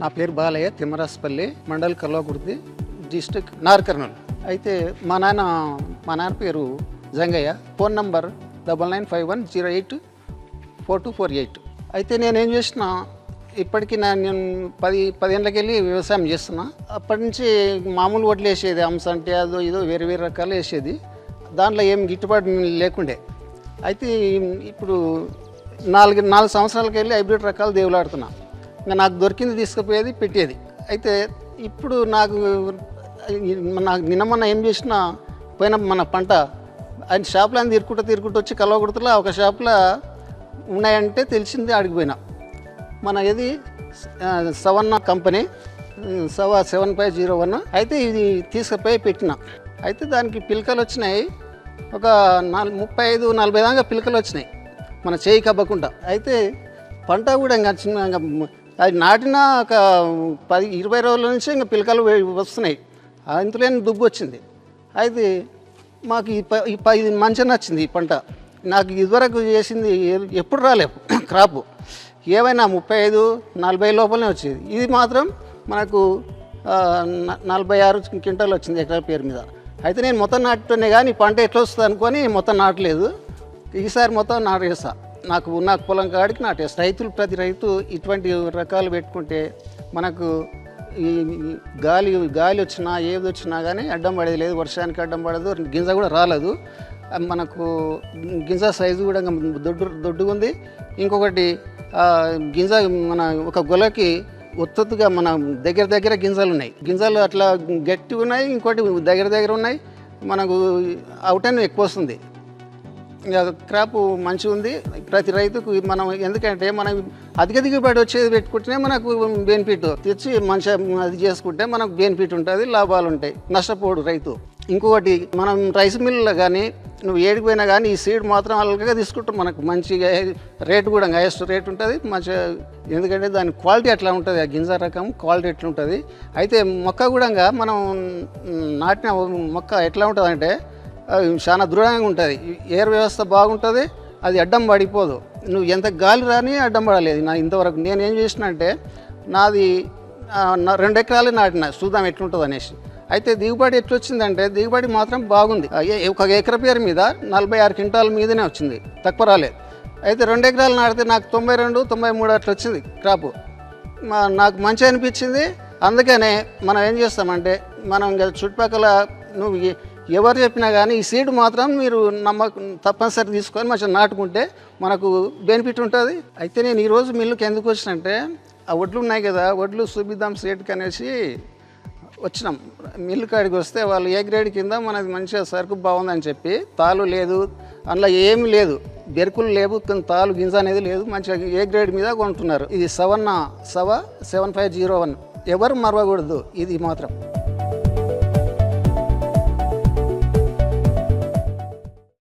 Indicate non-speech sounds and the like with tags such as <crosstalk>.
నా పేరు బాలయ్య తిమ్మరాసుపల్లి మండల్ కల్వకుర్తి డిస్టిక్ నార్కర్నూల్. అయితే మా నాన్న మా నాన్న పేరు Jangayya. Phone number double nine five one zero eight four two four eight. అయితే నేను ఏం చేసిన ఇప్పటికీ నా నేను పది పదేళ్ళకి వెళ్ళి వ్యవసాయం చేస్తున్నా. అప్పటి నుంచి మామూలు వడ్లు వేసేది అంశ అంటే అదో ఇదో వేరే వేరే రకాలు వేసేది. దాంట్లో ఏం గిట్టుబాటు లేకుండే. అయితే ఇప్పుడు నాలుగు నాలుగు సంవత్సరాలకి వెళ్ళి హైబ్రిడ్ రకాలు దేవులాడుతున్నా. నాకు దొరికింది తీసుకుపోయేది పెట్టేది. అయితే ఇప్పుడు నాకు నాకు నిన్న మొన్న ఏం చేసినా పోయిన మన పంట ఆయన షాప్లో అని తిరుగుకుంటూ తిరుగుకుంటూ వచ్చి కలవకుర్తిలో ఒక షాప్లో ఉన్నాయంటే తెలిసింది ఆడికిపోయినా మన ఇది సవన్న కంపెనీ సవా సెవెన్ ఫైవ్ జీరో వన్. అయితే ఇది తీసుకుపోయి పెట్టిన. అయితే దానికి పిలకలు వచ్చినాయి. ఒక నాలుగు ముప్పై ఐదు నలభై దాకా పిలకలు వచ్చినాయి. మన చేయి కబ్బకుండా అయితే పంట కూడా ఇంకా చిన్న అది నాటిన ఒక పది ఇరవై రోజుల నుంచి ఇంకా పిలకలు వస్తున్నాయి. అంతలేని దుబ్బు వచ్చింది. అయితే మాకు ఈ ప ఈ మంచిగా నచ్చింది ఈ పంట. నాకు ఇదివరకు చేసింది ఎప్పుడు రాలేదు <coughs> క్రాపు. ఏమైనా ముప్పై ఐదు నలభై లోపలనే వచ్చేది. ఇది మాత్రం మనకు నలభై ఆరు క్వింటాలు వచ్చింది ఎకరాల పేరు మీద. అయితే నేను మొత్తం నాటుతోనే కానీ పంట ఎట్లా వస్తుంది అనుకొని మొత్తం నాటలేదు. ఈసారి మొత్తం నాటేస్తాను నాకు ఉన్న పొలం కాడికి నాటేస్తా రైతులు ప్రతి రైతు ఇటువంటి రకాలు పెట్టుకుంటే మనకు ఈ గాలి గాలి వచ్చినా ఏది వచ్చినా కానీ అడ్డం పడేది లేదు. వర్షానికి అడ్డం పడదు. గింజ కూడా రాలేదు. మనకు గింజ సైజు కూడా ఇంకా దొడ్డు దొడ్డుగా ఉంది. ఇంకొకటి గింజ మన ఒక గొలకి ఒత్తొత్తుగా మన దగ్గర దగ్గర గింజలు ఉన్నాయి. గింజలు అట్లా గట్టి ఉన్నాయి ఇంకోటి దగ్గర దగ్గర ఉన్నాయి. మనకు అవుటన్ ఎక్కువ వస్తుంది. క్రాప్ మంచిగా ఉంది. ప్రతి రైతుకు మనం ఎందుకంటే మనం అధిక దిగుబడి వచ్చేది పెట్టుకుంటేనే మనకు బెనిఫిట్ తెచ్చి మంచిగా అది చేసుకుంటే మనకు బెనిఫిట్ ఉంటుంది లాభాలు ఉంటాయి. నష్టపోడు రైతు. ఇంకొకటి మనం రైస్ మిల్లులో కానీ నువ్వు ఏడికి పోయినా కానీ ఈ సీడ్ మాత్రం అలాగే తీసుకుంటాం మనకు. మంచిగా రేటు కూడా హైయెస్ట్ రేట్ ఉంటుంది మంచిగా ఎందుకంటే దాని క్వాలిటీ ఎట్లా ఉంటుంది. ఆ గింజ రకం క్వాలిటీ ఎట్లా ఉంటుంది అయితే మొక్క కూడా మనం నాటిన మొక్క ఎట్లా ఉంటుంది అంటే చాలా దృఢంగా ఉంటుంది. ఎయిర్ వ్యవస్థ బాగుంటుంది అది అడ్డం పడిపోదు. నువ్వు ఎంత గాలి రాని అడ్డం పడలేదు. నా ఇంతవరకు నేను ఏం చేసిన అంటే నాది నా రెండు ఎకరాలు నాటిన చూద్దాం ఎట్లుంటుంది అనేసి. అయితే దిగుబడి ఎట్లొచ్చిందంటే దిగుబడి మాత్రం బాగుంది. ఒక ఎకర పేరు మీద నలభై ఆరు క్వింటాల మీదనే వచ్చింది. తక్కువ రాలేదు. అయితే రెండు ఎకరాలు నాటితే నాకు తొంభై రెండు తొంభై మూడు అట్లా వచ్చింది క్రాపు. నాకు మంచి అనిపించింది. అందుకనే మనం ఏం చేస్తామంటే మనం ఇంకా చుట్టుపక్కల నువ్వు ఎవరు చెప్పినా కానీ ఈ సీడ్ మాత్రం మీరు నమ్మకం తప్పనిసరి తీసుకొని మంచిగా నాటుకుంటే మనకు బెనిఫిట్ ఉంటుంది. అయితే నేను ఈరోజు మిల్లుకి ఎందుకు వచ్చినంటే ఆ వడ్లు ఉన్నాయి కదా వడ్లు చూపిద్దాం సీడ్కి అనేసి వచ్చినాం. మిల్లు కాడికి వస్తే వాళ్ళు ఏ గ్రేడ్ కింద మనది మంచిగా సరుకు బాగుందని చెప్పి తాలు లేదు అందులో ఏమి లేదు. బెరుకులు లేవు కానీ తాలు గింజ అనేది లేదు మంచిగా ఏ గ్రేడ్ మీద కొంటున్నారు. ఇది సెవెన్ సవ సెవెన్ ఫైవ్ జీరో వన్. ఎవరు మరవకూడదు ఇది మాత్రం.